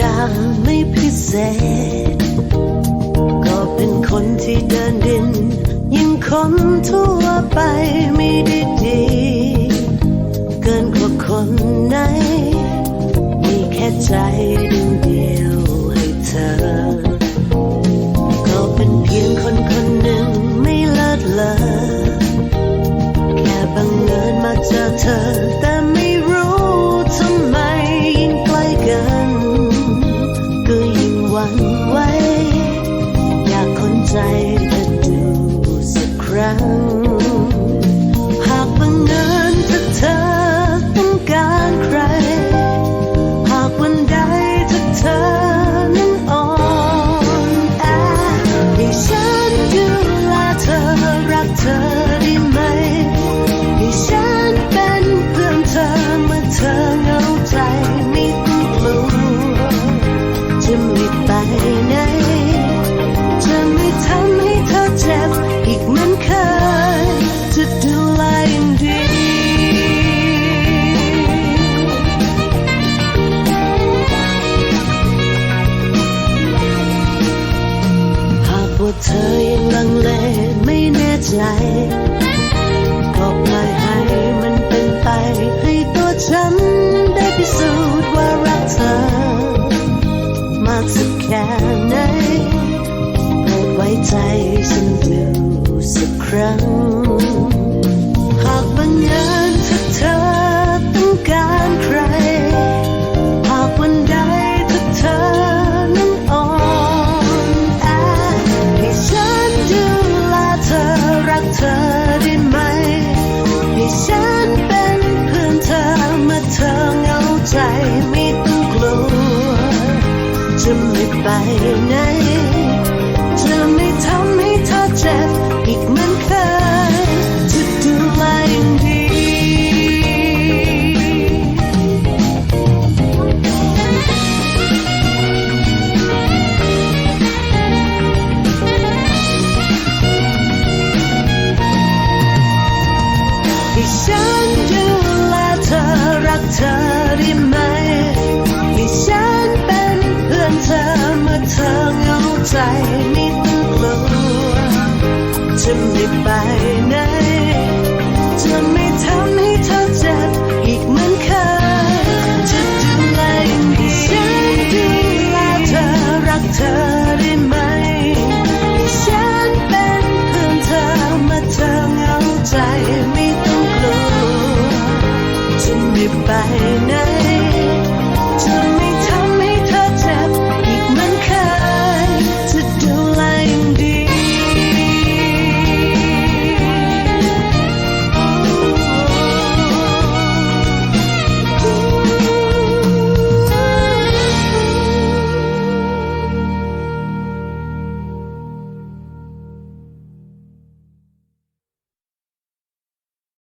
ดาไม่พิเศษ ก็เป็นคนที่เดินดิน ยิ่งคนทั่วไปไม่ได้ดี เกินกว่าคนไหน มีแค่ใจดวงเดียวให้เธอ สั ว่าเธอยังลังเลไม่แน่ใจก็ปล่อยให้มันเป็นไปให้ตัวฉันได้พิสูจน์ว่ารักเธอ มากสักแค่ไหนโปรดไว้ใจฉันดูสักครั้ง ไปไหนจะไม่ทำให้เธอเจ็บอีกเหมือนเคยจะดูแลอย่างดีให้ฉันดูแลเธอรักเธอได้ไหม ไม่ต้องกลัวจะไม่ไปไหนจะไม่ทำให้เธอเจ็บอีกเหมือนเคยจะดูแลอย่างดีฉันดูแลเธอรักเธอได้ไหมฉันเป็นเพื่อนเธอมาเธอเหงาใจไม่ต้องกลัวจะไม่ไปไหน